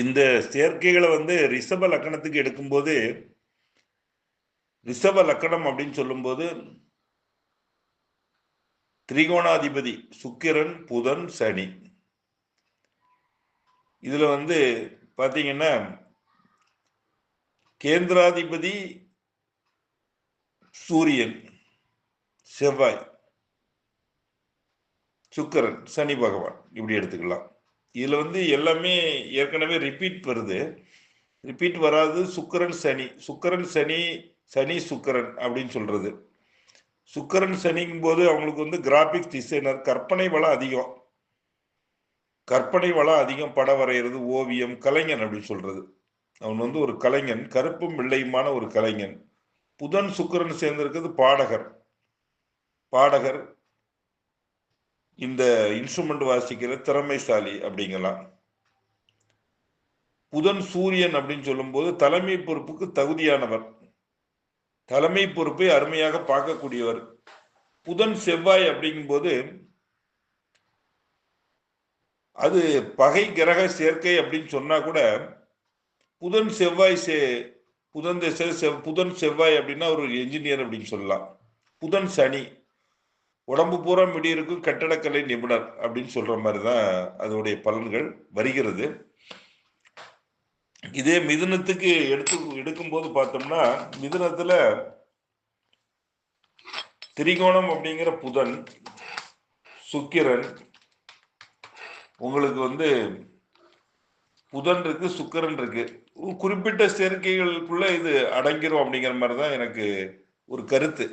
இந்த சேர்க்கைகளை வந்து ரிஷப லக்கணத்துக்கு எடுக்கும்போது ரிஷப லக்கணம் அப்படின்னு சொல்லும்போது திரிகோணாதிபதி சுக்கிரன் புதன் சனி. இதில் வந்து பார்த்தீங்கன்னா கேந்திராதிபதி சூரியன் செவ்வாய் சுக்கிரன் சனி பகவான். இப்படி எடுத்துக்கலாம். இதில் வந்து எல்லாமே ஏற்கனவே ரிப்பீட் வருது. ரிப்பீட் வராது சுக்கிரன் சனி. சுக்கரன் சனி சனி சுக்கிரன் அப்படின்னு சொல்கிறது சுக்கிரன் சனிங்கும் போது அவங்களுக்கு வந்து கிராபிக்ஸ் டிசைனர் கற்பனை வளம் அதிகம். கற்பனை வளம் அதிகம் படம் வரைகிறது ஓவியம் கலைஞன் அப்படின்னு சொல்கிறது அவன் வந்து ஒரு கலைஞன் கருப்பும் வெள்ளையுமான ஒரு கலைஞன். புதன் சுக்கிரன் சேர்ந்திருக்கிறது பாடகர். பாடகர் இந்த இன்ஸ்ட்ருமெண்ட் வாசிக்கிற திறமைசாலி அப்படிங்கலாம். புதன் சூரியன் அப்படின்னு சொல்லும்போது தலைமை பொறுப்புக்கு தகுதியானவர். தலைமை பொறுப்பை அருமையாக பார்க்கக்கூடியவர். புதன் செவ்வாய் அப்படிங்கும்போது அது பகை கிரக சேர்க்கை அப்படின்னு சொன்னா கூட புதன் செவ்வாய் சே புதன் செவ் புதன் செவ்வாய் அப்படின்னா ஒரு என்ஜினியர் அப்படின்னு சொல்லலாம். புதன் சனி. உடம்பு பூரா மிடி இருக்கும் கட்டடக்கலை நிபுணர் அப்படின்னு சொல்ற மாதிரி தான் அதோடைய பலன்கள் வருகிறது. இதே மிதுனத்துக்கு எடுத்து எடுக்கும்போது பார்த்தோம்னா மிதுனத்துல திரிகோணம் அப்படிங்கிற புதன் சுக்கிரன் உங்களுக்கு வந்து புதன் இருக்கு சுக்கரன் இருக்கு. குறிப்பிட்ட சேர்க்கைகளுக்குள்ள இது அடங்கிரும் அப்படிங்கிற மாதிரி தான் எனக்கு ஒரு கருத்து.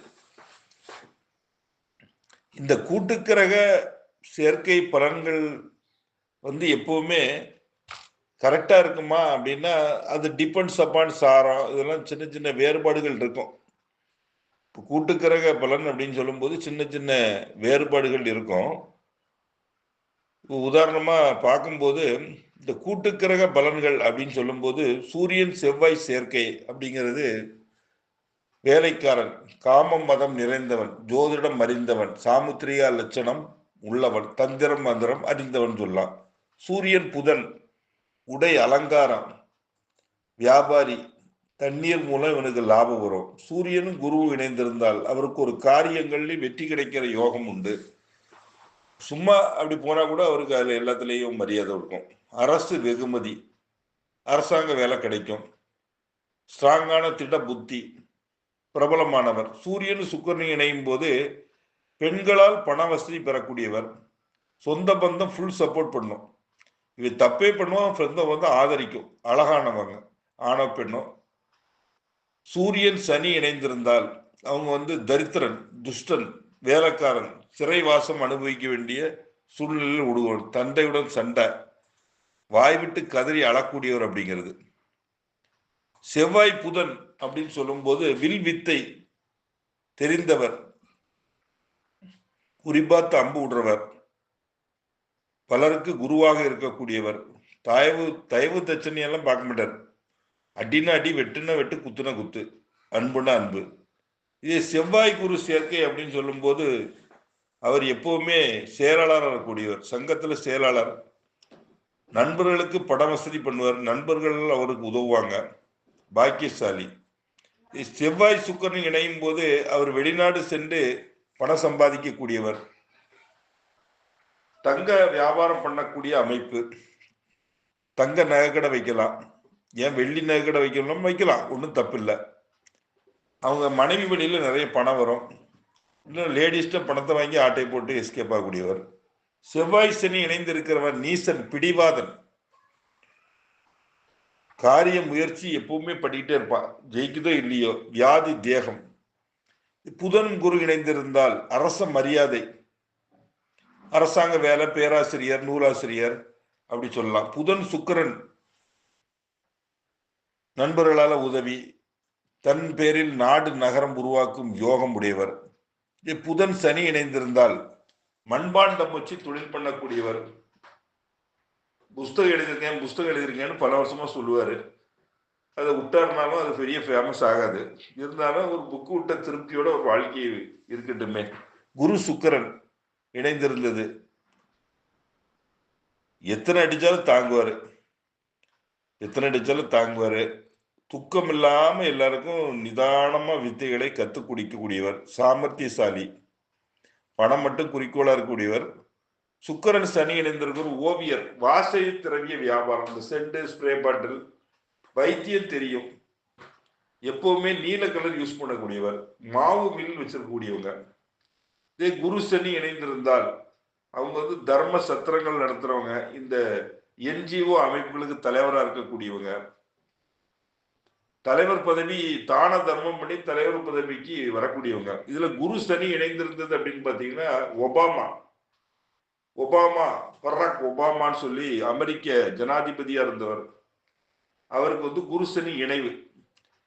இந்த கூட்டுக்கிரக சேர்க்கை பலன்கள் வந்து எப்பவுமே கரெக்டாக இருக்குமா அப்படின்னா அது டிபெண்ட்ஸ் அப்பான் சாரம் இதெல்லாம் சின்ன சின்ன வேறுபாடுகள் இருக்கும். இப்போ கூட்டுக்கிரக பலன் அப்படின்னு சொல்லும்போது சின்ன சின்ன வேறுபாடுகள் இருக்கும். இப்போ உதாரணமாக பார்க்கும்போது இந்த கூட்டுக்கிரக பலன்கள் அப்படின்னு சொல்லும்போது சூரியன் செவ்வாய் சேர்க்கை அப்படிங்கிறது வேலைக்காரன் காமம் மதம் நிறைந்தவன் ஜோதிடம் அறிந்தவன் சாமுத்திரியா லட்சணம் உள்ளவன் தந்திரம் மந்திரம் அறிந்தவன் சொல்லலாம் சூரியன் புதன் உடை அலங்காரம் வியாபாரி தண்ணீர் மூலம் இவனுக்கு லாபம் வரும். சூரியனும் குருவும் இணைந்திருந்தால் அவருக்கு ஒரு காரியங்களில் வெற்றி கிடைக்கிற யோகம் உண்டு. சும்மா அப்படி போனா கூட அவருக்கு அதுல எல்லாத்துலேயும் மரியாதை இருக்கும். அரசு வெகுமதி அரசாங்க வேலை கிடைக்கும். ஸ்ட்ராங்கான திட புத்தி பிரபலமானவர். சூரியன் சுக்கரன் இணையும் போது பெண்களால் பண வசதி பெறக்கூடியவர். சொந்த பந்தம் ஃபுல் சப்போர்ட் பண்ணும். இது தப்பே பண்ணுவோம் சொந்தம் வந்து ஆதரிக்கும். அழகானவங்க ஆணோ பெண்ணோ. சூரியன் சனி இணைந்திருந்தால் அவங்க வந்து தரித்திரன் துஷ்டன் வேலைக்காரன் சிறைவாசம் அனுபவிக்க வேண்டிய சூழ்நிலையில் விடுவோம் தந்தையுடன் சண்டை. வாய் விட்டு கதறி அழக்கூடியவர் அப்படிங்கிறது. செவ்வாய் புதன் அப்படின்னு சொல்லும்போது வில் வித்தை தெரிந்தவர். குறிப்பாத்து அம்பு விடுறவர் பலருக்கு குருவாக இருக்கக்கூடியவர். தயவு தயவு தச்சனையெல்லாம் பார்க்க மாட்டார். அடினா அடி வெட்டுனா வெட்டு குத்துனா குத்து. அன்புனா அன்பு. இதே செவ்வாய் குரு சேர்க்கை அப்படின்னு சொல்லும்போது அவர் எப்பவுமே செயலாளர் வரக்கூடியவர் சங்கத்தில் செயலாளர். நண்பர்களுக்கு பட வசதி பண்ணுவார். நண்பர்கள் அவருக்கு உதவுவாங்க. பாக்கியசாலி. செவ்வாய் சுக்கரன் இணையும் போது அவர் வெளிநாடு சென்று பணம் சம்பாதிக்கக்கூடியவர். தங்க வியாபாரம் பண்ணக்கூடிய அமைப்பு. தங்க நகைக்கடை வைக்கலாம். ஏன் வெள்ளி நகைக்கடை வைக்கணும் வைக்கலாம். ஒன்றும் தப்பு இல்லை அவங்க மனைவி வழியில் நிறைய பணம் வரும். இன்னும் லேடிஸ்ட பணத்தை வாங்கி ஆட்டை போட்டு எஸ்கேப் ஆகக்கூடியவர். செவ்வாய் சனி இணைந்திருக்கிறவர் நீசன் பிடிவாதன். காரிய முயற்சி எப்பவுமே பண்ணிக்கிட்டே இருப்பான் ஜெயிக்குதோ இல்லையோ வியாதி தேகம். புதன் குரு இணைந்திருந்தால் அரச மரியாதை. அரசாங்க வேலை பேராசிரியர் நூலாசிரியர் அப்படி சொல்லலாம். புதன் சுக்கரன் நண்பர்களால் உதவி. தன் பேரில் நாடு நகரம் உருவாக்கும் யோகம் உடையவர். புதன் சனி இணைந்திருந்தால் மண்பாண்டம் வச்சு தொழில் பண்ணக்கூடியவர். புஸ்தகம் எழுதியிருக்கேன் புஸ்தகம் எழுதியிருக்கேன்னு பல வருஷமா சொல்லுவாரு. அதை விட்டாருனாலும் அது பெரிய ஃபேமஸ் ஆகாது. இருந்தாலும் ஒரு புக்கு விட்ட திருப்தியோட ஒரு வாழ்க்கை இருக்கட்டுமே. குரு சுக்கரன் இணைந்திருந்தது. எத்தனை அடிச்சாலும் தாங்குவார். எத்தனை அடிச்சாலும் தாங்குவார். துக்கம் இல்லாமல் எல்லாருக்கும் நிதானமாக வித்தைகளை கற்றுக் குடிக்கக்கூடியவர் சாமர்த்தியசாலி. பணம் மட்டும் குறிக்கோளாக இருக்கக்கூடியவர். சுக்கரன் சனி இணைந்திருக்கிற ஓவியர் வாசை திரவிய வியாபாரம் இந்த செண்டு ஸ்ப்ரே பாட்டில் வைத்தியம் தெரியும். எப்பவுமே நீல கலர் யூஸ் பண்ணக்கூடியவர் மாவு மில் வச்சிருக்கக்கூடியவங்க. இதே குரு சனி இணைந்திருந்தால் அவங்க வந்து தர்ம சத்திரங்கள் நடத்துறவங்க இந்த என்ஜிஓ அமைப்புகளுக்கு தலைவராக இருக்கக்கூடியவங்க. தலைவர் பதவி தான தர்மம் பண்ணி தலைவர் பதவிக்கு வரக்கூடியவங்க. இதுல குரு சனி இணைந்திருந்தது அப்படின்னு பாத்தீங்கன்னா ஒபாமா. ஒபாமா பராக் ஒபாமான்னு சொல்லி அமெரிக்க ஜனாதிபதியா இருந்தவர். அவருக்கு வந்து குருசனி இணைவு.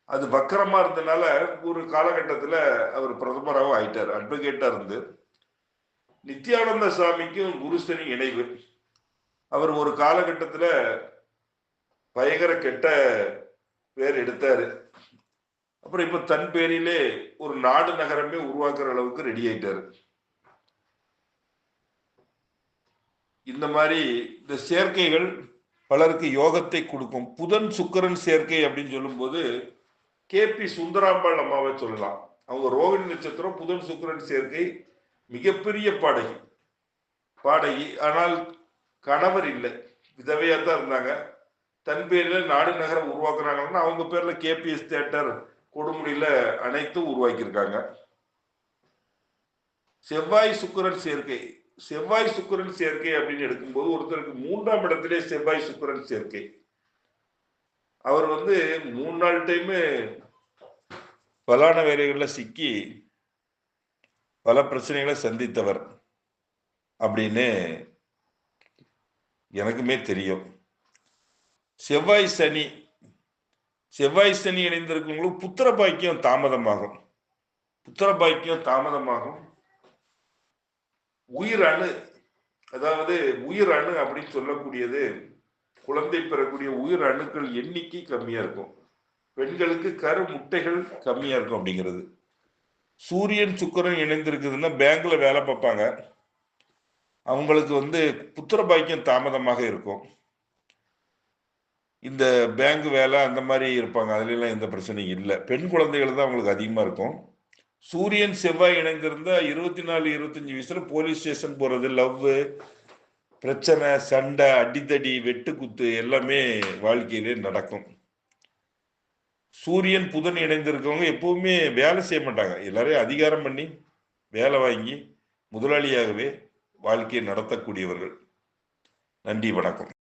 அது வக்கரமா இருந்தனால ஒரு காலகட்டத்துல அவர் பிரதமராகவும் ஆயிட்டார் அட்வொகேட்டா இருந்து. நித்யானந்த சாமிக்கும் குருசனி இணைவு. அவர் ஒரு காலகட்டத்துல பயங்கர கெட்ட பேர் எடுத்தாரு. அப்புறம் இப்ப தன் பேரிலே ஒரு நாடு நகரமே உருவாக்குற அளவுக்கு ரெடி ஆயிட்டாரு. இந்த மாதிரி இந்த சேர்க்கைகள் பலருக்கு யோகத்தை கொடுக்கும். புதன் சுக்கரன் சேர்க்கை அப்படின்னு சொல்லும்போது கே பி சுந்தராம்பாள் அம்மாவை சொல்லலாம். அவங்க ரோகிணி நட்சத்திரம் புதன் சுக்கரன் சேர்க்கை மிகப்பெரிய பாடகி. பாடகி. ஆனால் கணவர் இல்லை. விதவையாக தான் இருந்தாங்க. தன் பேரில் நாடு நகரம் உருவாக்குறாங்கன்னா அவங்க பேரில் கேபிஎஸ் தியேட்டர் கொடுமுடியில் அனைத்தும் உருவாக்கியிருக்காங்க. செவ்வாய் சுக்கரன் சேர்க்கை. செவ்வாய் சுக்கரன் சேர்க்கை அப்படின்னு எடுக்கும்போது ஒருத்தருக்கு மூன்றாம் இடத்திலே செவ்வாய் சுக்கரன் சேர்க்கை. அவர் வந்து மூணு நாள் டைமு பலான வேலைகளில் சிக்கி பல பிரச்சனைகளை சந்தித்தவர் அப்படின்னு எனக்குமே தெரியும். செவ்வாய் சனி செவ்வாய் சனி இணைந்திருக்கவங்களுக்கு புத்திர பாக்கியம் தாமதமாகும். புத்திர பாக்கியம் தாமதமாகும். உயிர் அணு. அதாவது உயிர் அணு அப்படின்னு சொல்லக்கூடியது குழந்தை பெறக்கூடிய உயிர் அணுக்கள் எண்ணிக்கை கம்மியா இருக்கும். பெண்களுக்கு கரு முட்டைகள் கம்மியா இருக்கும் அப்படிங்கிறது. சூரியன் சுக்கரன் இணைந்திருக்குதுன்னா பேங்க்ல வேலை பார்ப்பாங்க. அவங்களுக்கு வந்து புத்திர பாக்கியம் தாமதமாக இருக்கும். இந்த பேங்க் வேலை அந்த மாதிரி இருப்பாங்க. அதுலலாம் எந்த பிரச்சனையும் இல்லை. பெண் குழந்தைகள் தான் அவங்களுக்கு அதிகமாக இருக்கும். சூரியன் செவ்வாய் இணைந்திருந்தா இருபத்தி நாலு இருபத்தஞ்சு வயசுல போலீஸ் ஸ்டேஷன் போறது லவ் பிரச்சனை சண்டை அடித்தடி வெட்டு குத்து எல்லாமே வாழ்க்கையிலே நடக்கும். சூரியன் புதன் இணைந்திருக்கவங்க எப்பவுமே வேலை செய்ய மாட்டாங்க. எல்லாரையும் அதிகாரம் பண்ணி வேலை வாங்கி முதலாளியாகவே வாழ்க்கையை நடத்தக்கூடியவர்கள். நன்றி வணக்கம்.